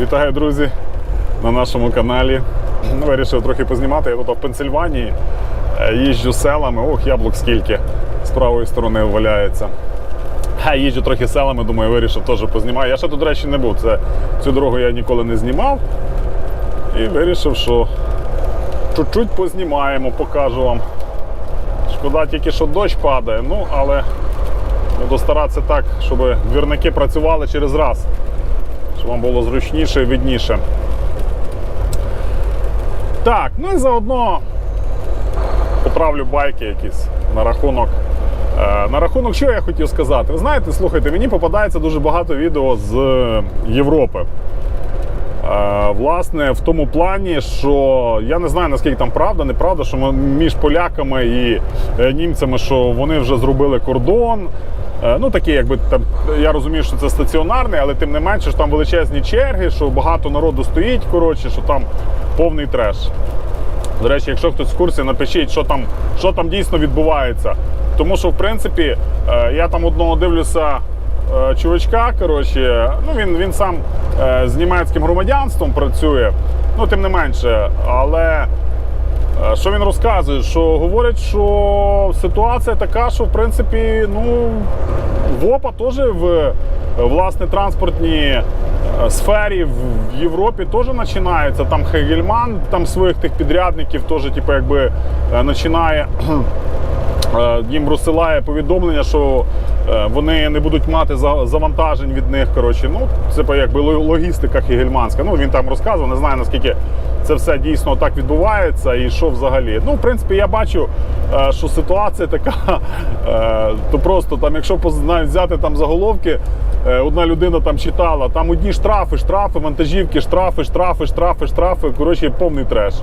Вітаю, друзі, на нашому каналі. Вирішив трохи познімати. Я тут в Пенсильванії е, їжджу селами. Ох, яблук скільки з правої сторони валяється. А їжджу трохи селами, думаю, вирішив теж познімаю. Я ще тут, до речі, не був. Це, цю дорогу я ніколи не знімав. І вирішив, що чуть-чуть познімаємо, покажу вам. Шкода тільки, що дощ падає, ну але буду старатися так, щоб двірники працювали через раз вам було зручніше і видніше. Так, ну і заодно поправлю байки якісь на рахунок. Е, на рахунок, що я хотів сказати? Ви знаєте, слухайте, мені попадається дуже багато відео з Європи. Е, власне, в тому плані, що я не знаю, наскільки там правда, неправда, що ми- між поляками і е, німцями, що вони вже зробили кордон. Е, Ну, такі, якби там, я розумію, що це стаціонарний, але тим не менше, що там величезні черги, що багато народу стоїть, коротше, що там повний треш. До речі, якщо хтось в курсі, напишіть, що там, що там дійсно відбувається. Тому що, в принципі, я там одного дивлюся чувачка, коротше, ну він, він сам е, з німецьким громадянством працює, ну тим не менше, але. Е, Що він розказує? Що говорить, що ситуація така, що в принципі, ну ВОПа теж в е, власне транспортній е, сфері в Європі теж починається. Там Хегельман, там своїх тих підрядників теж, типу, якби е, починає. Е, Їм розсилає повідомлення, що е, вони не будуть мати завантажень від них. Коротше, ну це якби логістика хегельманська. Ну він там розказував, не знаю наскільки це все дійсно так відбувається і що взагалі. Ну, в принципі, я бачу, е, що ситуація така, то просто там, якщо взяти там заголовки, одна людина там читала, там одні штрафи, штрафи, вантажівки, штрафи, штрафи, штрафи, штрафи. Коротше, повний треш.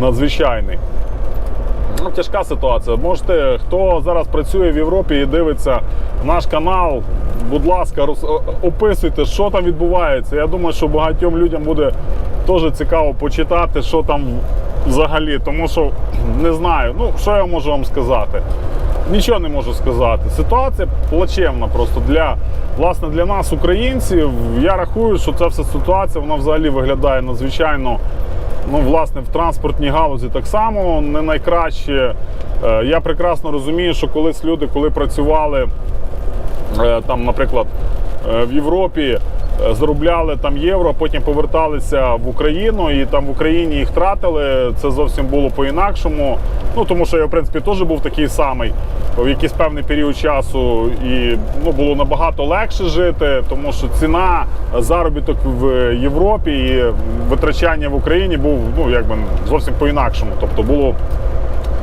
Надзвичайний. Ну, тяжка ситуація. Можете, хто зараз працює в Європі і дивиться наш канал, будь ласка, роз, описуйте, що там відбувається. Я думаю, що багатьом людям буде теж цікаво почитати, що там взагалі. Тому що не знаю, ну що я можу вам сказати. Нічого не можу сказати. Ситуація плачевна просто для власне для нас, українців. Я рахую, що ця вся ситуація вона взагалі виглядає надзвичайно Ну, власне, в транспортній галузі так само не найкраще. Е, Я прекрасно розумію, що колись люди, коли працювали е, там, наприклад, е, в Європі, заробляли там євро, потім поверталися в Україну, і там в Україні їх тратили. Це зовсім було по-інакшому. Ну тому що я, в принципі, теж був такий самий в якийсь певний період часу, і ну, було набагато легше жити, тому що ціна заробіток в Європі і витрачання в Україні був ну якби зовсім по-інакшому. Тобто було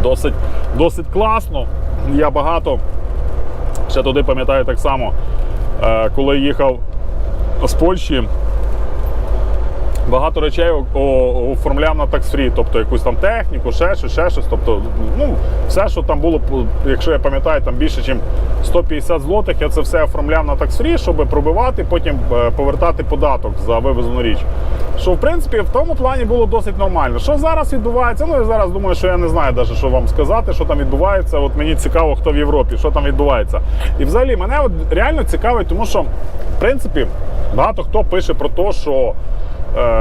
досить, досить класно. Я багато ще туди пам'ятаю так само, е, коли їхав з Польщі. Багато речей оформляв на таксфрі, тобто якусь там техніку, ще щось, ще щось. Тобто, ну, все, що там було, якщо я пам'ятаю, там більше, ніж 150 злотих, я це все оформляв на таксфрі, щоб пробивати, потім е, повертати податок за вивезену річ. Що в принципі в тому плані було досить нормально. Що зараз відбувається? Ну я зараз думаю, що я не знаю навіть, що вам сказати, що там відбувається. От мені цікаво, хто в Європі, що там відбувається. І взагалі мене от реально цікавить, тому що в принципі багато хто пише про те, що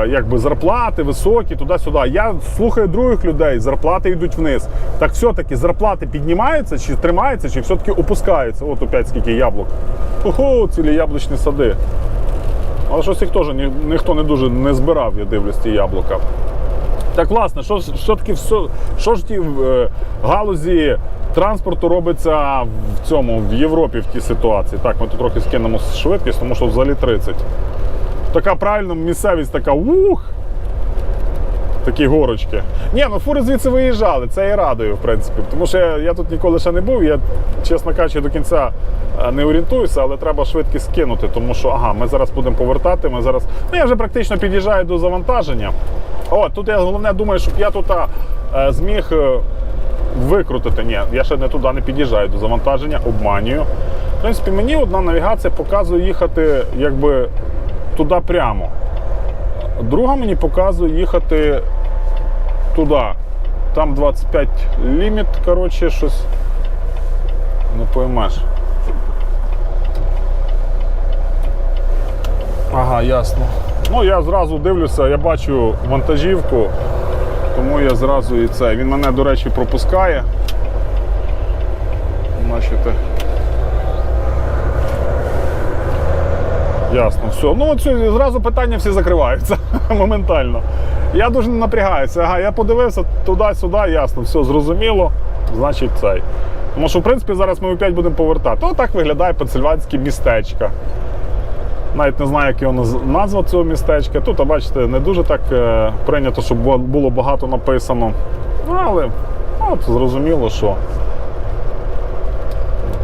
якби зарплати високі, туди-сюди. Я слухаю других людей, зарплати йдуть вниз. Так все-таки зарплати піднімаються, чи тримаються, чи все-таки опускаються. От опять скільки яблук. Ого, цілі яблучні сади. Але щось їх теж ні, ніхто не дуже не збирав, я дивлюсь, ті яблука. Так, власне, що, що таки все, що ж ті в е, галузі транспорту робиться в цьому в Європі в тій ситуації? Так, ми тут трохи скинемо швидкість, тому що взагалі 30. Така правильно місцевість така ух. Такі горочки. Ні, ну фури звідси виїжджали, це і радує, в принципі. Тому що я, я тут ніколи ще не був. Я, чесно кажучи, до кінця е, не орієнтуюся, але треба швидкість скинути, тому що ага, ми зараз будемо повертати. Ми зараз. Ну я вже практично під'їжджаю до завантаження. О, тут я головне думаю, щоб я тут е, зміг е, викрутити. Ні, я ще не туди не під'їжджаю до завантаження, обманюю. В принципі, мені одна навігація показує їхати якби туди прямо. Друга мені показує їхати туди. Там 25 ліміт, коротше, щось. Не поймеш. Ага, ясно. Ну, я зразу дивлюся, я бачу вантажівку, тому я зразу і це. Він мене, до речі, пропускає. Бачите. Ясно, все. Ну, оцю, зразу питання всі закриваються моментально. Я дуже не напрягаюся. Ага, я подивився туди-сюди, ясно, все зрозуміло. Значить, цей. Тому що, в принципі, зараз ми опять будемо повертати. Отак виглядає пенсильванське містечко. Навіть не знаю, як його назва цього містечка. Тут, а бачите, не дуже так е, прийнято, щоб було багато написано. Ну, але от, зрозуміло, що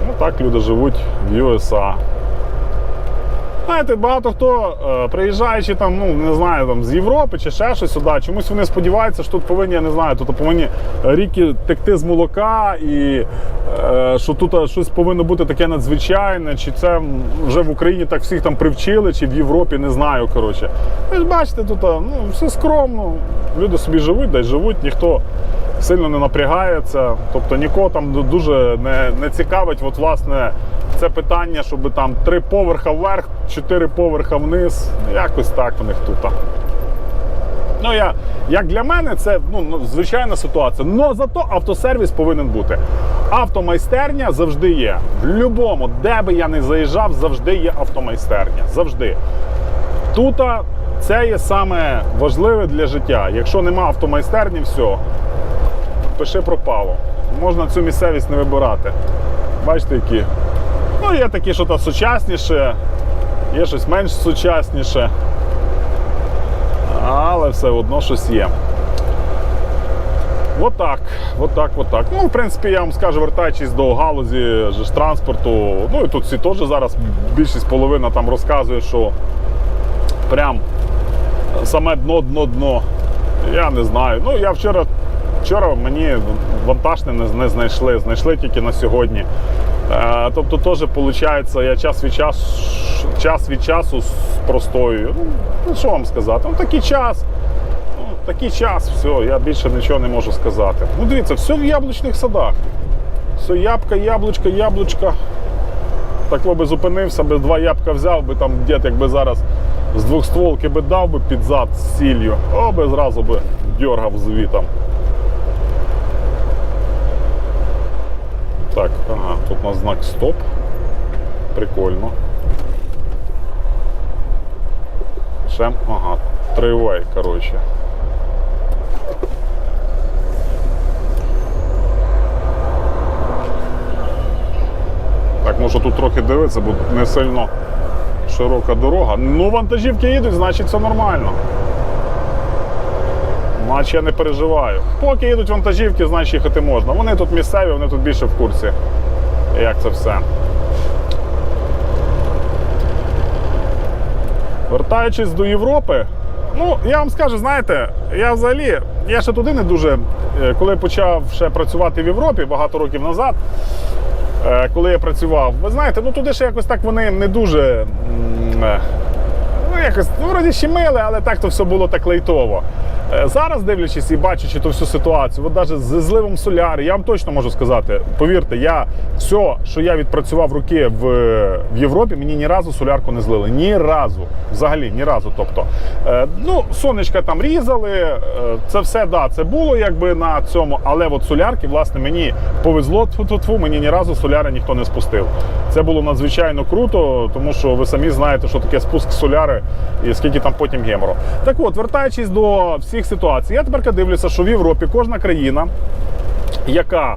ну, так люди живуть в USA. Знаєте, багато хто, е, приїжджаючи там, ну не знаю, там з Європи чи ще щось сюди, чомусь вони сподіваються, що тут повинні, я не знаю, тут повинні ріки текти з молока, і е, що тут щось повинно бути таке надзвичайне, чи це вже в Україні так всіх там привчили, чи в Європі, не знаю. коротше. Ви ж бачите, тут ну, все скромно, люди собі живуть, дай живуть, ніхто сильно не напрягається. Тобто нікого там дуже не, не цікавить, от, власне, це питання, щоб там три поверха вверх, чотири поверха вниз. Якось так у них тут. Ну, я, як для мене, це ну, ну, звичайна ситуація. Но зато автосервіс повинен бути. Автомайстерня завжди є. В будь-якому, де би я не заїжджав, завжди є автомайстерня. Завжди. Тут це є саме важливе для життя. Якщо нема автомайстерні, все, пиши пропало. Можна цю місцевість не вибирати. Бачите, які. Ну, є такі, що то сучасніше, є щось менш сучасніше. Але все одно щось є. Отак, отак, отак. Ну, в принципі, я вам скажу, вертаючись до галузі ж транспорту, ну і тут всі теж зараз більшість половина там розказує, що прям саме дно, дно, дно. Я не знаю. Ну, я вчора, вчора мені вантаж не, не знайшли, знайшли тільки на сьогодні. Е, тобто, теж виходить, я час від часу, час від часу простою. Ну, ну, що вам сказати? Ну, такий час. Ну, такий час, все, я більше нічого не можу сказати. Ну, дивіться, все в яблучних садах. Все ябка, яблучка, яблучка. Так би зупинився, би два ябка взяв би там дід, якби зараз з двох стволки би дав би під зад з сіллю, о, би зразу би дьоргав звітом. Так, ага, тут на знак стоп. Прикольно. Ще, ага, тривай, коротше. Так, може тут трохи дивитися, бо не сильно широка дорога. Ну, вантажівки їдуть, значить все нормально. Значить я не переживаю. Поки їдуть вантажівки, значить їхати можна. Вони тут місцеві, вони тут більше в курсі. Як це все. Вертаючись до Європи, ну я вам скажу, знаєте, я взагалі, я ще туди не дуже, е, коли почав ще працювати в Європі багато років назад, е, коли я працював, ви знаєте, ну туди ще якось так вони не дуже. е, Ну, якось, ну, вроді щемили, але так то все було так лейтово. Е, Зараз, дивлячись і бачачи ту всю ситуацію, от навіть з зливом соляри, я вам точно можу сказати, повірте, я все, що я відпрацював роки в, в Європі, мені ні разу солярку не злили. Ні разу. Взагалі, ні разу. Тобто, е, ну, сонечка там різали, е, це все, да, це було якби на цьому, але от солярки, власне, мені повезло, тьфу-тьфу-тьфу, мені ні разу соляри ніхто не спустив. Це було надзвичайно круто, тому що ви самі знаєте, що таке спуск соляри і скільки там потім гемору. Так от, вертаючись до всіх ситуацій, я тепер дивлюся, що в Європі кожна країна, яка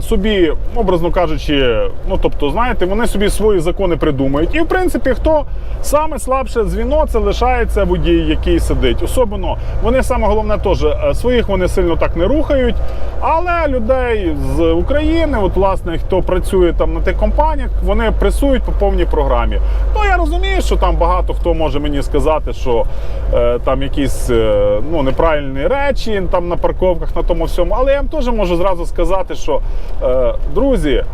собі, образно кажучи, ну тобто, знаєте, вони собі свої закони придумають. І в принципі, хто саме слабше дзвіно, це лишається водій, який сидить. Особливо вони саме головне теж е, своїх вони сильно так не рухають. Але людей з України, от власне, хто працює там на тих компаніях, вони пресують по повній програмі. Ну я розумію, що там багато хто може мені сказати, що е, там якісь е, ну, неправильні речі там на парковках, на тому всьому. Але я вам теж можу зразу сказати, що е, друзі.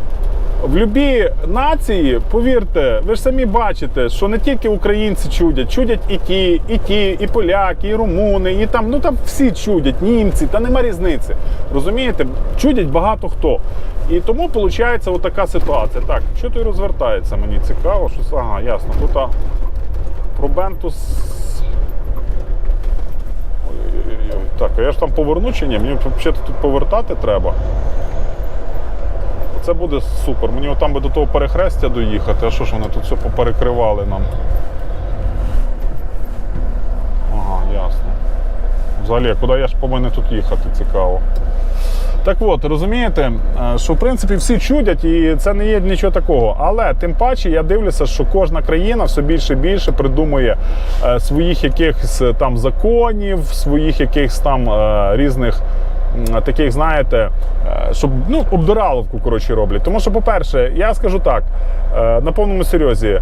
В любій нації, повірте, ви ж самі бачите, що не тільки українці чудять, чудять і ті, і ті, і поляки, і румуни, і там, ну там всі чудять, німці, та нема різниці. Розумієте? Чудять багато хто. І тому виходить отака ситуація. Так, що тут розвертається? Мені цікаво, що ага, ясно. Тут а, про Бентус Ой-ой-ой. Так, а я ж там поверну чи ні? Мені взагалі тут повертати треба. Це буде супер. Мені там би до того перехрестя доїхати. А що ж вони тут все поперекривали нам? Ага, ясно. Взагалі, куди я ж повинен тут їхати, цікаво. Так от, розумієте, е, що в принципі всі чудять, і це не є нічого такого. Але тим паче я дивлюся, що кожна країна все більше і більше придумує е, своїх якихось е, там законів, своїх якихось там різних. Таких, знаєте, е, щоб ну, обдираловку коротше роблять. Тому що, по-перше, я скажу так, е, на повному серйозі,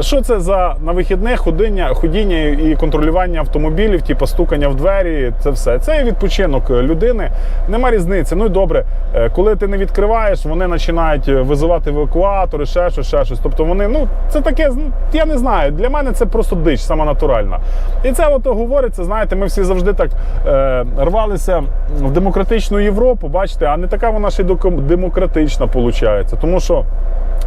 що це за на вихідних ходіння, ходіння і контролювання автомобілів, типу стукання в двері, це все. Це відпочинок людини. Нема різниці. Ну і добре, е, коли ти не відкриваєш, вони починають визивати евакуатори, ще щось, ще щось. Тобто вони, ну це таке, я не знаю. Для мене це просто дич, сама натуральна. І це от говориться, знаєте, ми всі завжди так е, рвалися в демократичну Європу, бачите, а не така вона ще й демократична виходить. Тому що.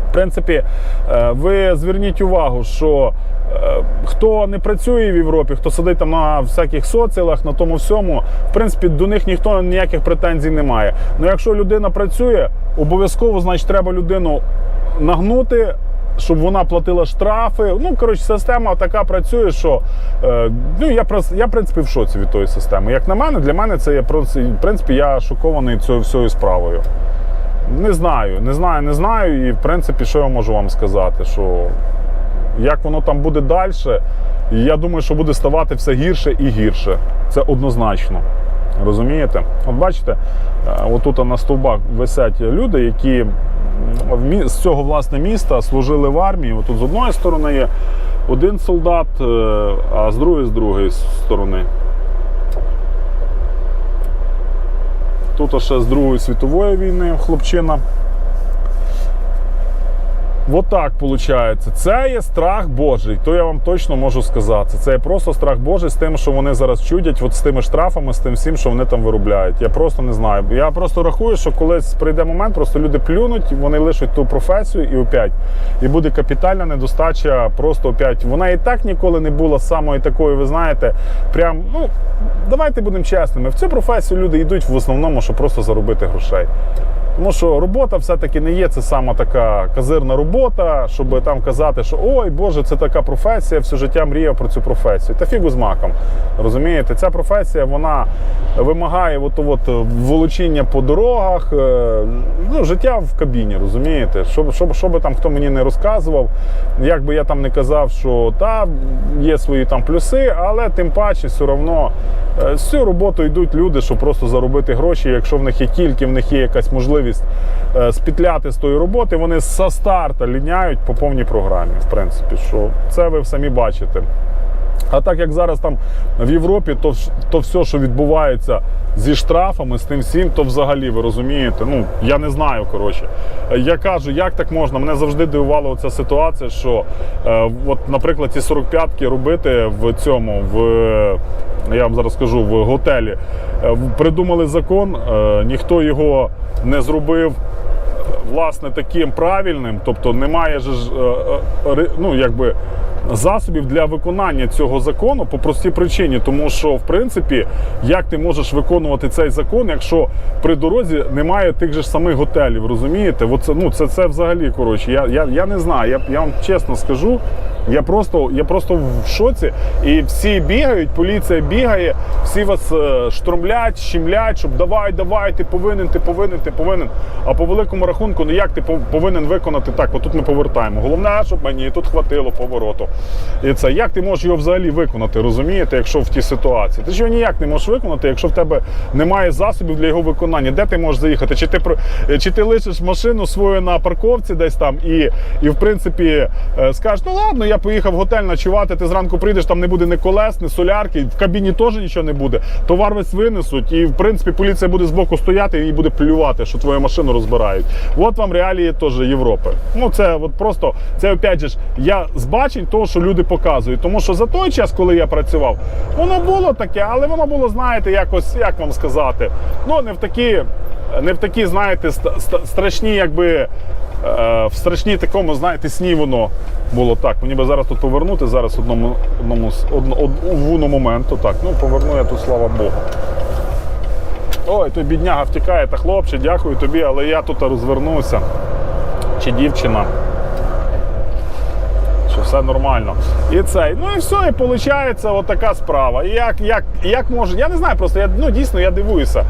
В принципі, е, ви зверніть увагу, що е, хто не працює в Європі, хто сидить там на всяких соціалах, на тому всьому, в принципі, до них ніхто ніяких претензій не має. Ну якщо людина працює, обов'язково, значить, треба людину нагнути. Щоб вона платила штрафи. Ну, коротше, система така працює, що е, ну, я, я, в принципі, в шоці від тої системи. Як на мене, для мене це є в принципі, я шокований цією всією справою. Не знаю, не знаю, не знаю. І в принципі, що я можу вам сказати, що як воно там буде далі, я думаю, що буде ставати все гірше і гірше. Це однозначно. Розумієте? От бачите, е, отут на стовбах висять люди, які з цього власне міста служили в армії. Отут з одної сторони є один солдат, е, а з другої з другої сторони. Тут ще з Другої світової війни хлопчина. Вот так виходить. Це є страх Божий, то я вам точно можу сказати. Це є просто страх Божий з тим, що вони зараз чудять, от з тими штрафами, з тим всім, що вони там виробляють. Я просто не знаю. Я просто рахую, що колись прийде момент, просто люди плюнуть, вони лишать ту професію і опять. І буде капітальна недостача, просто опять. Вона і так ніколи не була самою такою, ви знаєте, прям, ну, давайте будемо чесними. В цю професію люди йдуть в основному, щоб просто заробити грошей. Тому що робота все-таки не є це сама така казирна робота, щоб там казати, що ой Боже, це така професія, все життя мріяв про цю професію. Та фігу з маком. Розумієте, ця професія вона вимагає от, волочіння по дорогах, е, ну, життя в кабіні, розумієте? Щоб, щоб, що би там хто мені не розказував, як би я там не казав, що та є свої там плюси, але тим паче все одно е, з цю роботу йдуть люди, щоб просто заробити гроші. Якщо в них є тільки в них є якась можливість е, спітляти з тої роботи, вони со старта ліняють по повній програмі. В принципі, що це ви самі бачите. А так як зараз там в Європі, то, то все, що відбувається зі штрафами, з тим всім, то взагалі ви розумієте. Ну я не знаю. Коротше, я кажу, як так можна? Мене завжди дивувала оця ситуація, що, е, от, наприклад, ці 45-ки робити в цьому, в я вам зараз скажу, в готелі. Е, Придумали закон, е, ніхто його не зробив власне таким правильним, тобто немає ж е, е, ну, якби. Засобів для виконання цього закону по простій причині, тому що в принципі, як ти можеш виконувати цей закон, якщо при дорозі немає тих же ж самих готелів, розумієте? Оце, ну, це, це взагалі коротше. Я, я, я не знаю. Я, я вам чесно скажу. Я просто, я просто в шоці. І всі бігають, поліція бігає, всі вас е, штормлять, щемлять, щоб давай, давай, ти повинен, ти повинен, ти повинен. А по великому рахунку, ну як ти пов- повинен виконати так? Отут ми повертаємо. Головне, щоб мені тут хватило повороту. І це як ти можеш його взагалі виконати, розумієте, якщо в тій ситуації? Ти ж його ніяк не можеш виконати, якщо в тебе немає засобів для його виконання. Де ти можеш заїхати? Чи ти про- чи ти лишиш машину свою на парковці десь там і, і в принципі е, скажеш, ну ладно, я поїхав в готель ночувати, ти зранку прийдеш, там не буде ні колес, ні солярки, в кабіні теж нічого не буде. Товар весь винесуть, і в принципі поліція буде збоку стояти і буде плювати, що твою машину розбирають. От вам реалії теж Європи. Ну це от просто це опять же я з бачень того, що люди показують. Тому що за той час, коли я працював, воно було таке, але воно було, знаєте, якось як вам сказати, ну не в такі, не в такі, знаєте, ст- ст- страшні, якби. е, в страшній такому, знаєте, сні воно було так. Мені би зараз тут повернути, зараз одному, одному, з- од, в уну моменту. Так, ну поверну я тут, слава Богу. Ой, той бідняга втікає, та хлопче, дякую тобі, але я тут розвернуся. Чи дівчина. Що все нормально. І цей. Ну і все, і виходить от така справа. І як, як, як може, я не знаю, просто я ну, дійсно я дивуюся.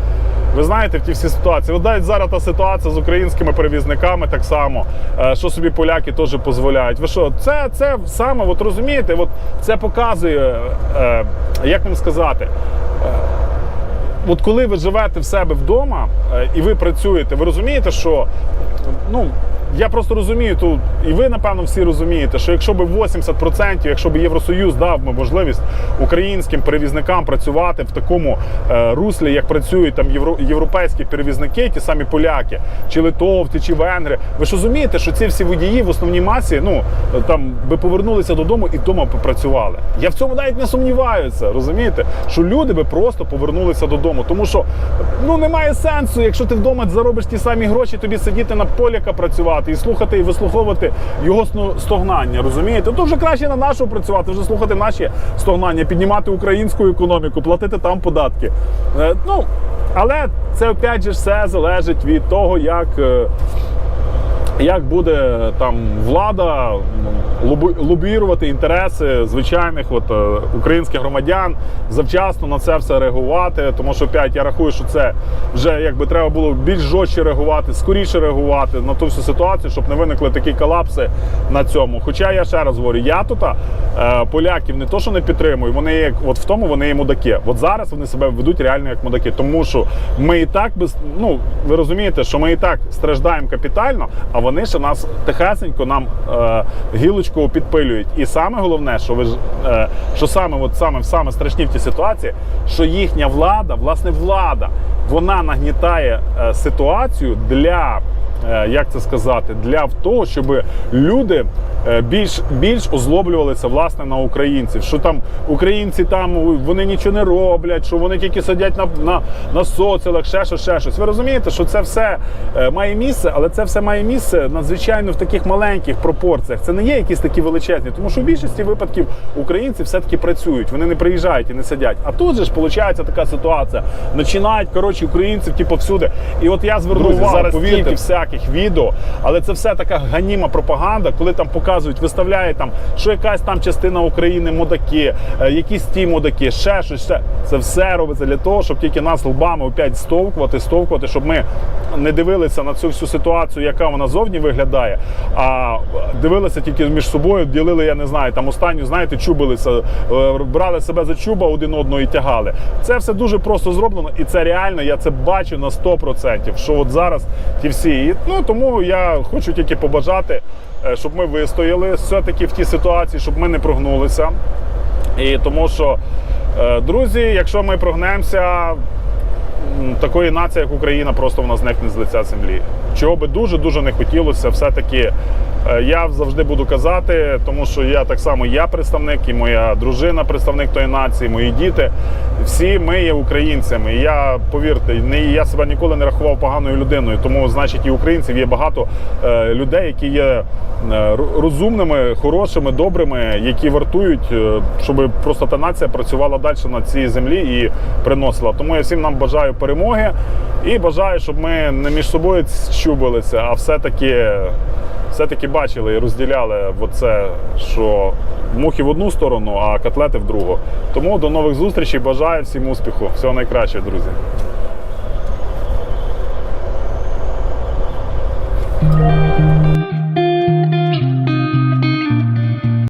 Ви знаєте, в ті всі ситуації. От навіть зараз та ситуація з українськими перевізниками так само, е, що собі поляки теж дозволяють. Ви що, це, це саме, от розумієте, от це показує, е, як вам сказати, от коли ви живете в себе вдома е, і ви працюєте, ви розумієте, що ну. Я просто розумію тут, і ви напевно всі розумієте, що якщо б 80%, якщо б Євросоюз дав би можливість українським перевізникам працювати в такому е, руслі, як працюють там євро, європейські перевізники, ті самі поляки, чи литовці, чи венгри, ви ж розумієте, що ці всі водії в основній масі, ну там би повернулися додому і вдома попрацювали. Я в цьому навіть не сумніваюся, розумієте, що люди би просто повернулися додому, тому що ну немає сенсу, якщо ти вдома заробиш ті самі гроші, тобі сидіти на поляка працювати і слухати і вислуховувати його стогнання. Розумієте? То вже краще на нашу працювати, вже слухати наші стогнання, піднімати українську економіку, платити там податки. Е, ну але це опять же все залежить від того, як. Як буде там влада ну, лобірувати інтереси звичайних от, е, українських громадян, завчасно на це все реагувати. Тому що опять я рахую, що це вже якби треба було більш жорстче реагувати, скоріше реагувати на ту всю ситуацію, щоб не виникли такі колапси на цьому. Хоча я ще раз говорю, я тут е, поляків не то, що не підтримую, вони як от в тому вони є мудаки. От зараз вони себе ведуть реально як мудаки, тому що ми і так без ну ви розумієте, що ми і так страждаємо капітально, а вони ще нас тихесенько нам е, гілочку підпилюють. І саме головне, що ви е, що саме, от саме саме страшні в цій ситуації, що їхня влада, власне, влада, вона нагнітає е, ситуацію для. Е, Як це сказати, для того, щоб люди е, більш більш озлоблювалися власне на українців. Що там українці там вони нічого не роблять, що вони тільки сидять на, на, на соціалах, ще щось, ще щось. Ви розумієте, що це все е, має місце, але це все має місце надзвичайно в таких маленьких пропорціях. Це не є якісь такі величезні, тому що в більшості випадків українці все-таки працюють, вони не приїжджають і не сидять. А тут же ж виходить така ситуація. Починають коротше українців, типу, всюди. І от я звернув увагу, зараз повірте, тільки всяких відео, але це все така ганіма пропаганда, коли там показують, виставляють там, що якась там частина України модаки, е, якісь ті модаки, ще щось. Ще. Це все робиться для того, щоб тільки нас лбами опять стовкувати, стовкувати, щоб ми не дивилися на цю всю ситуацію, яка вона зовні виглядає, а дивилися тільки між собою, ділили, я не знаю, там останню, знаєте, чубилися, е, брали себе за чуба один одного і тягали. Це все дуже просто зроблено, і це реально, я це бачу на 100%, що от зараз ті всі. І, ну, тому я хочу тільки побажати, е, щоб ми вистояли все-таки в тій ситуації, щоб ми не прогнулися. І тому що, е, друзі, якщо ми прогнемося, такої нації, як Україна, просто вона зникне з лиця землі. Чого би дуже дуже не хотілося, все-таки я завжди буду казати, тому що я так само я представник, і моя дружина представник тої нації, мої діти. Всі ми є українцями. І я повірте, не я себе ніколи не рахував поганою людиною. Тому, значить, і українців є багато е, людей, які є е, розумними, хорошими, добрими, які вартують, е, щоб просто та нація працювала далі на цій землі і приносила. Тому я всім нам бажаю перемоги і бажаю, щоб ми не між собою щубилися, а все-таки все-таки бачили і розділяли оце, що мухи в одну сторону, а котлети в другу. Тому до нових зустрічей. Бажаю всім успіху. Всього найкращого, друзі.